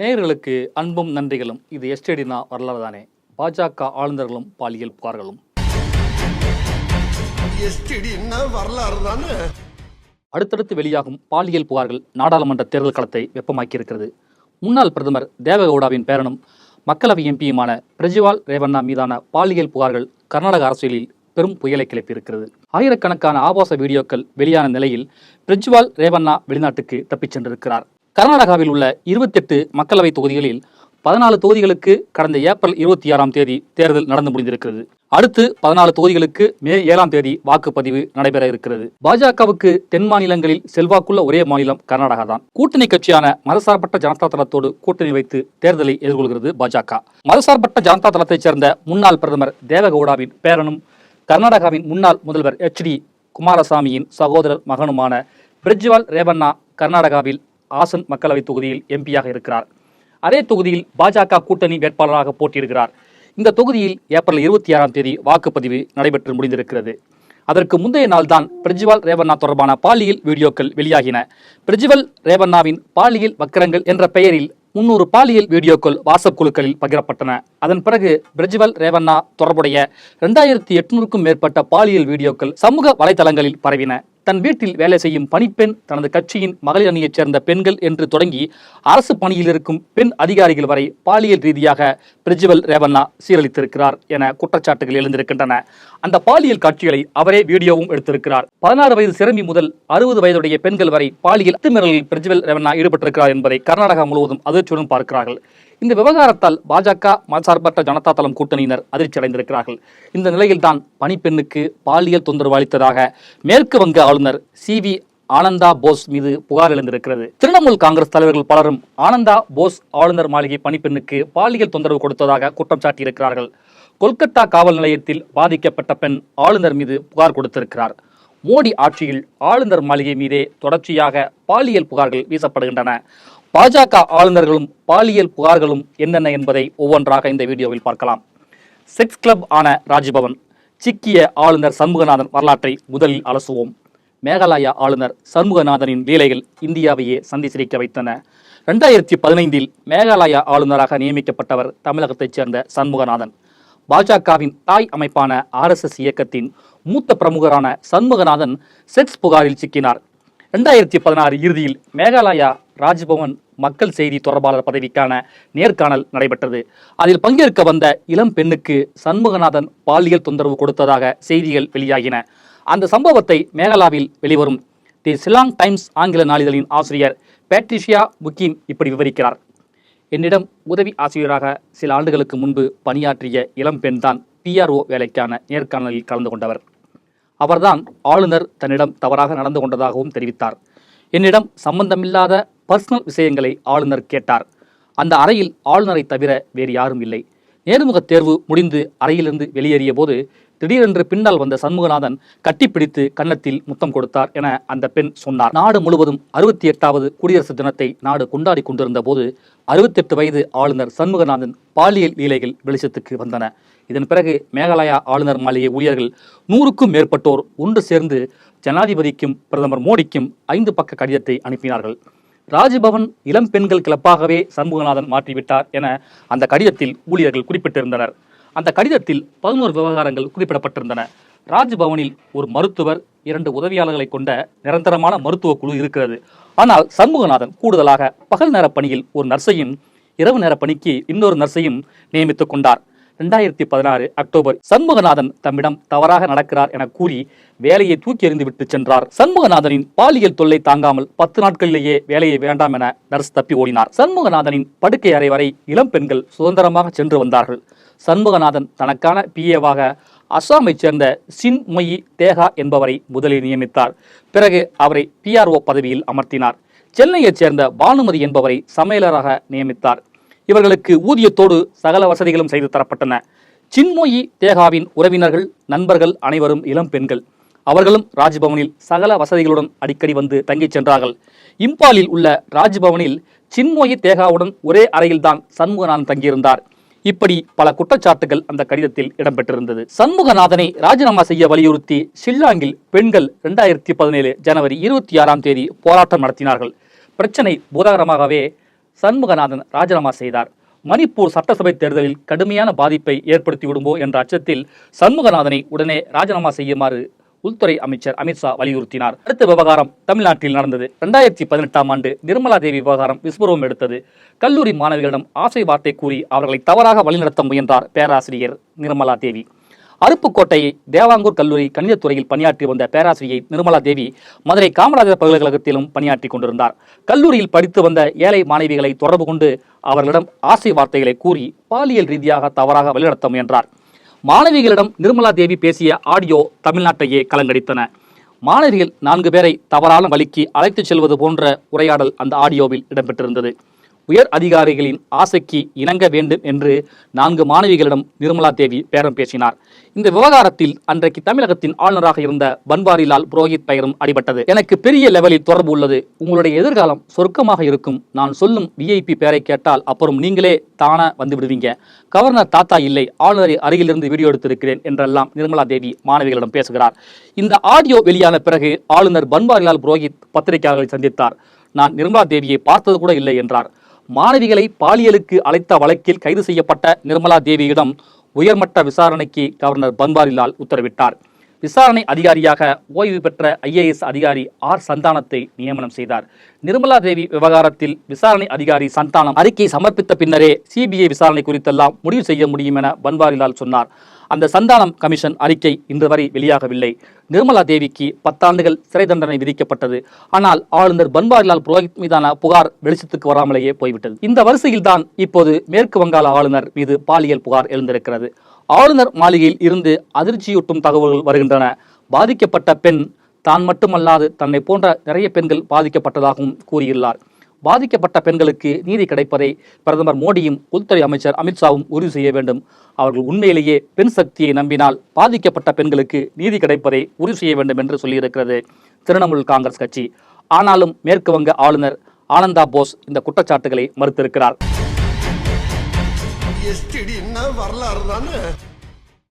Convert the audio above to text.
நேயர்களுக்கு அன்பும் நன்றிகளும். இது எஸ்டேடினா வரலாறு தானே. பாஜக ஆளுநர்களும் பாலியல் புகார்களும். அடுத்தடுத்து வெளியாகும் பாலியல் புகார்கள் நாடாளுமன்ற தேர்தல் களத்தை வெப்பமாக்கியிருக்கிறது. முன்னாள் பிரதமர் தேவகவுடாவின் பேரனும் மக்களவை எம்பியுமான பிரஜ்வால் ரேவண்ணா மீதான பாலியல் புகார்கள் கர்நாடக அரசியலில் பெரும் புயலை கிளப்பியிருக்கிறது. ஆயிரக்கணக்கான ஆபாச வீடியோக்கள் வெளியான நிலையில் பிரஜ்வால் ரேவண்ணா வெளிநாட்டுக்கு தப்பிச் சென்றிருக்கிறார். கர்நாடகாவில் உள்ள இருபத்தெட்டு மக்களவை தொகுதிகளில் பதினாலு தொகுதிகளுக்கு கடந்த ஏப்ரல் இருபத்தி ஆறாம் தேதி தேர்தல் நடந்து முடிந்திருக்கிறது. அடுத்து பதினாலு தொகுதிகளுக்கு மே ஏழாம் தேதி வாக்குப்பதிவு நடைபெற இருக்கிறது. பாஜகவுக்கு தென் மாநிலங்களில் செல்வாக்குள்ள ஒரே மாநிலம் கர்நாடகா தான். கூட்டணி கட்சியான மதசார்பற்ற ஜனதா தளத்தோடு கூட்டணி வைத்து தேர்தலை எதிர்கொள்கிறது பாஜக. மதசார்பற்ற ஜனதா தளத்தைச் சேர்ந்த முன்னாள் பிரதமர் தேவகவுடாவின் பேரனும் கர்நாடகாவின் முன்னாள் முதல்வர் எச் டி குமாரசாமியின் சகோதரர் மகனுமான பிரிஜ்வால் ரேவண்ணா கர்நாடகாவில் ஆசன் மக்களவை தொகுதியில் எம்பியாக இருக்கிறார். அதே தொகுதியில் பாஜக கூட்டணி வேட்பாளராக போட்டியிடுகிறார். இந்த தொகுதியில் ஏப்ரல் இருபத்தி ஆறாம் தேதி வாக்குப்பதிவு நடைபெற்று முடிந்திருக்கிறது. அதற்கு முந்தைய நாள்தான் பிரஜ்வால் ரேவண்ணா தொடர்பான பாலியல் வீடியோக்கள் வெளியாகின. பிரஜ்வல் ரேவண்ணாவின் பாலியல் வக்கரங்கள் என்ற பெயரில் முன்னூறு பாலியல் வீடியோக்கள் வாட்ஸ்அப் குழுக்களில் பகிரப்பட்டன. அதன் பிறகு பிரஜ்வல் ரேவண்ணா தொடர்புடைய இரண்டாயிரத்தி எட்நூறுக்கும் மேற்பட்ட பாலியல் வீடியோக்கள் சமூக வலைதளங்களில் பரவின. தன் வீட்டில் வேலை செய்யும் பணிப்பெண் தனது கட்சியின் மகளிர் அணியைச் சேர்ந்த பெண்கள் என்று தொடங்கி அரசு பணியில் இருக்கும் பெண் அதிகாரிகள் வரை பாலியல் ரீதியாக பிரிஜுவல் ரேவண்ணா சீரழித்திருக்கிறார் என குற்றச்சாட்டுகள் எழுந்திருக்கின்றன. அந்த பாலியல் காட்சிகளை அவரே வீடியோவும் எடுத்திருக்கிறார். பதினாறு வயது சிறுமி முதல் அறுபது வயதுடைய பெண்கள் வரை பாலியல் அத்துமீறலில் பிரிஜுவல் ரேவண்ணா ஈடுபட்டிருக்கிறார் என்பதை கர்நாடகா முழுவதும் அதிர்ச்சியுடன் பார்க்கிறார்கள். இந்த விவகாரத்தால் பாஜக மதசார்பற்ற ஜனதா தளம் கூட்டணியினர் அதிர்ச்சி அடைந்திருக்கிறார்கள் இந்த நிலையில்தான் பணிப்பெண்ணுக்கு பாலியல் தொந்தரவு அளித்ததாக மேற்கு வங்க ஆளுநர் சி வி ஆனந்தா போஸ் மீது புகார் எழுந்திருக்கிறது. திரிணாமுல் காங்கிரஸ் தலைவர்கள் பலரும் ஆனந்தா போஸ் ஆளுநர் மாளிகை பணிப்பெண்ணுக்கு பாலியல் தொந்தரவு கொடுத்ததாக குற்றம் சாட்டியிருக்கிறார்கள். கொல்கத்தா காவல் நிலையத்தில் பாதிக்கப்பட்ட பெண் ஆளுநர் மீது புகார் கொடுத்திருக்கிறார். மோடி ஆட்சியில் ஆளுநர் மாளிகை மீதே தொடர்ச்சியாக பாலியல் புகார்கள் வீசப்படுகின்றன. பாஜக ஆளுநர்களும் பாலியல் புகார்களும் என்னென்ன என்பதை ஒவ்வொன்றாக இந்த வீடியோவில் பார்க்கலாம். செக்ஸ் கிளப் ஆன ராஜ்பவன் சிக்கிய ஆளுநர் சண்முகநாதன் வரலாற்றை முதலில் அலசுவோம். மேகாலயா ஆளுநர் சண்முகநாதனின் லீலைகள் இந்தியாவையே சந்தி சிரிக்க வைத்தன. ரெண்டாயிரத்தி பதினைந்தில் மேகாலயா ஆளுநராக நியமிக்கப்பட்டவர் தமிழகத்தைச் சேர்ந்த சண்முகநாதன். பாஜகவின் தாய் அமைப்பான ஆர்எஸ்எஸ் இயக்கத்தின் மூத்த பிரமுகரான சண்முகநாதன் செக்ஸ் புகாரில் சிக்கினார். ரெண்டாயிரத்தி பதினாறு இறுதியில் மேகாலயா ராஜ்பவன் மக்கள் செய்தி தொடர்பாளர் பதவிக்கான நேர்காணல் நடைபெற்றது. அதில் பங்கேற்க வந்த இளம் பெண்ணுக்கு சண்முகநாதன் பாலியல் தொந்தரவு கொடுத்ததாக செய்திகள் வெளியாகின. அந்த சம்பவத்தை மேகாலாவில் வெளிவரும். தி சிலாங் டைம்ஸ் ஆங்கில நாளிதழின் ஆசிரியர் பேட்ரிஷியா புக்கின் இப்படி விவரிக்கிறார். என்னிடம் உதவி ஆசிரியராக சில ஆண்டுகளுக்கு முன்பு பணியாற்றிய இளம் பெண்தான் பிஆர்ஓ வேலைக்கான நேர்காணலில் கலந்து கொண்டவர். அவர்தான் ஆளுநர் தன்னிடம் தவறாக நடந்து கொண்டதாகவும் தெரிவித்தார். என்னிடம் சம்பந்தமில்லாத பர்சனல் விஷயங்களை ஆளுநர் கேட்டார். அந்த அறையில் ஆளுநரை தவிர வேறு யாரும் இல்லை. நேர்முகத் தேர்வு முடிந்து அறையிலிருந்து வெளியேறிய போது திடீரென்று பின்னால் வந்த சண்முகநாதன் கட்டிப்பிடித்து கன்னத்தில் முத்தம் கொடுத்தார் என அந்த பெண் சொன்னார். நாடு முழுவதும் அறுபத்தி எட்டாவது குடியரசு தினத்தை நாடு கொண்டாடி கொண்டிருந்த போது அறுபத்தெட்டு வயது ஆளுநர் சண்முகநாதன் பாலியல் லீலைகள் வெளிச்சத்துக்கு வந்தன. இதன் பிறகு மேகாலயா ஆளுநர் மாளிகை ஊழியர்கள் நூறுக்கும் மேற்பட்டோர் ஒன்று சேர்ந்து ஜனாதிபதிக்கும் பிரதமர் மோடிக்கும் ஐந்து பக்க கடிதத்தை அனுப்பினார்கள். ராஜ்பவன் இளம் பெண்கள் கிளப்பாகவே சண்முகநாதன் மாற்றிவிட்டார் என அந்த கடிதத்தில் ஊழியர்கள் குறிப்பிட்டிருந்தனர். அந்த கடிதத்தில் பதினோரு விவகாரங்கள் குறிப்பிடப்பட்டிருந்தன. ராஜ்பவனில் ஒரு மருத்துவர் இரண்டு உதவியாளர்களை கொண்ட நிரந்தரமான மருத்துவ குழு இருக்கிறது. ஆனால் சண்முகநாதன் கூடுதலாக பகல் நேர பணியில் ஒரு நர்ஸையும் இரவு நேர பணிக்கு இன்னொரு நர்ஸையும் நியமித்துக் கொண்டார். ரெண்டாயிரத்தி பதினாறு அக்டோபர் சண்முகநாதன் தம்மிடம் தவறாக நடக்கிறார் என கூறி வேலையை தூக்கி எறிந்துவிட்டு சென்றார். சண்முகநாதனின் பாலியல் தொல்லை தாங்காமல் பத்து நாட்களிலேயே வேலையை வேண்டாம் என நர்ஸ் தப்பி ஓடினார். சண்முகநாதனின் படுக்கை அறை வரை இளம் பெண்கள் சுதந்திரமாக சென்று வந்தார்கள். சண்முகநாதன் தனக்கான பிஏவாக அஸ்ஸாமைச் சேர்ந்த சின் மொயி தேகா என்பவரை முதலில் நியமித்தார். பிறகு அவரை பிஆர்ஓ பதவியில் அமர்த்தினார். சென்னையைச் சேர்ந்த பானுமதி என்பவரை சமையலராக நியமித்தார். இவர்களுக்கு ஊதியத்தோடு சகல வசதிகளும் செய்து தரப்பட்டன. சின்மொயி தேகாவின் உறவினர்கள் நண்பர்கள் அனைவரும் இளம் பெண்கள். அவர்களும் ராஜ்பவனில் சகல வசதிகளுடன் அடிக்கடி வந்து தங்கிச் சென்றார்கள். இம்பாலில் உள்ள ராஜ்பவனில் சின்மொயி தேகாவுடன் ஒரே அறையில்தான் சண்முகநாதன் தங்கியிருந்தார். இப்படி பல குற்றச்சாட்டுகள் அந்த கடிதத்தில் இடம்பெற்றிருந்தது. சண்முகநாதனை ராஜினாமா செய்ய வலியுறுத்தி ஷில்லாங்கில் பெண்கள் இரண்டாயிரத்தி பதினேழு ஜனவரி இருபத்தி ஆறாம் தேதி போராட்டம் நடத்தினார்கள். பிரச்சனை பூதாகரமாகவே சண்முகநாதன் ராஜினாமா செய்தார். மணிப்பூர் சட்டசபை தேர்தலில் கடுமையான பாதிப்பை ஏற்படுத்தி விடுமோ என்ற அச்சத்தில் சண்முகநாதனை உடனே ராஜினாமா செய்யுமாறு உள்துறை அமைச்சர் அமித்ஷா வலியுறுத்தினார். அடுத்த விவகாரம் தமிழ்நாட்டில் நடந்தது. இரண்டாயிரத்தி பதினெட்டாம் ஆண்டு நிர்மலா தேவி விவகாரம் விஸ்வரூபம் எடுத்தது. கல்லூரி மாணவிகளிடம் ஆசை வார்த்தை கூறி அவர்களை தவறாக வழிநடத்த முயன்றார் பேராசிரியர் நிர்மலா தேவி. அருப்புக்கோட்டையை தேவாங்கூர் கல்லூரி கணிதத்துறையில் பணியாற்றி வந்த பேராசிரியை நிர்மலா தேவி மதுரை காமராஜர் பல்கலைக்கழகத்திலும் பணியாற்றி கொண்டிருந்தார். கல்லூரியில் படித்து வந்த ஏழை மாணவிகளை தொடர்பு கொண்டு அவர்களிடம் ஆசை வார்த்தைகளை கூறி பாலியல் ரீதியாக தவறாக வழிநடத்த முயன்றார். மாணவிகளிடம் நிர்மலா தேவி பேசிய ஆடியோ தமிழ்நாட்டையே கலங்கடித்தன. மாணவிகள் நான்கு பேரை தவறான வழிக்கு அழைத்துச் செல்வது போன்ற உரையாடல் அந்த ஆடியோவில் இடம்பெற்றிருந்தது. உயர் அதிகாரிகளின் ஆசைக்கு இணங்க வேண்டும் என்று நான்கு மாணவிகளிடம் நிர்மலா தேவி பேரம் பேசினார். இந்த விவகாரத்தில் அன்றைக்கு தமிழகத்தின் ஆளுநராக இருந்த பன்வாரிலால் புரோஹித் பெயரும் அடிபட்டது. எனக்கு பெரிய லெவலில் தொடர்பு உள்ளது. உங்களுடைய எதிர்காலம் சொர்க்கமாக இருக்கும். நான் சொல்லும் விஐபி பெயரை கேட்டால் அப்புறம் நீங்களே தானா வந்து விடுவீங்க. கவர்னர் தாத்தா இல்லை ஆளுநரை அருகிலிருந்து வீடியோ எடுத்திருக்கிறேன் என்றெல்லாம் நிர்மலா தேவி மாணவிகளிடம் பேசுகிறார். இந்த ஆடியோ வெளியான பிறகு ஆளுநர் பன்வாரிலால் புரோஹித் பத்திரிகையாளர்களை சந்தித்தார். நான் நிர்மலா தேவியை பார்த்தது கூட இல்லை என்றார். மாணவிகளை பாலியலுக்கு அழைத்த வழக்கில் கைது செய்யப்பட்ட நிர்மலா தேவியிடம் உயர்மட்ட விசாரணைக்கு கவர்னர் பன்வாரிலால் உத்தரவிட்டார். விசாரணை அதிகாரியாக ஓய்வு பெற்ற ஐஏஎஸ் அதிகாரி ஆர் சந்தானத்தை நியமனம் செய்தார். நிர்மலா தேவி விவகாரத்தில் விசாரணை அதிகாரி சந்தானம் அறிக்கை சமர்ப்பித்த பின்னரே சிபிஐ விசாரணை குறித்தெல்லாம் முடிவு செய்ய முடியும் என பன்வாரிலால் சொன்னார். அந்த சந்தானம் கமிஷன் அறிக்கை இன்று வரை வெளியாகவில்லை. நிர்மலா தேவிக்கு பத்தாண்டுகள் சிறை தண்டனை விதிக்கப்பட்டது. ஆனால் ஆளுநர் பன்வாரிலால் புரோஹித் மீதான புகார் வெளிச்சத்துக்கு வராமலேயே போய்விட்டது. இந்த வரிசையில் தான் இப்போது மேற்கு வங்காள ஆளுநர் மீது பாலியல் புகார் எழுந்திருக்கிறது. ஆளுநர் மாளிகையில் இருந்து அதிர்ச்சியூட்டும் தகவல்கள் வருகின்றன. பாதிக்கப்பட்ட பெண் தான் மட்டுமல்லாது தன்னை போன்ற நிறைய பெண்கள் பாதிக்கப்பட்டதாகவும் கூறியுள்ளார். பாதிக்கப்பட்ட பெண்களுக்கு நீதி கிடைப்பதை பிரதமர் மோடியும் உள்துறை அமைச்சர் அமித்ஷாவும் உறுதி செய்ய வேண்டும். அவர்கள் உண்மையிலேயே பெண் சக்தியை நம்பினால் பாதிக்கப்பட்ட பெண்களுக்கு நீதி கிடைப்பதை உறுதி செய்ய வேண்டும் என்று சொல்லியிருக்கிறது திரிணாமுல் காங்கிரஸ் கட்சி. ஆனாலும் மேற்கு வங்க ஆளுநர் ஆனந்தா போஸ் இந்த குற்றச்சாட்டுகளை மறுத்திருக்கிறார். எஸ்டிடின்னா வரலாறு தானே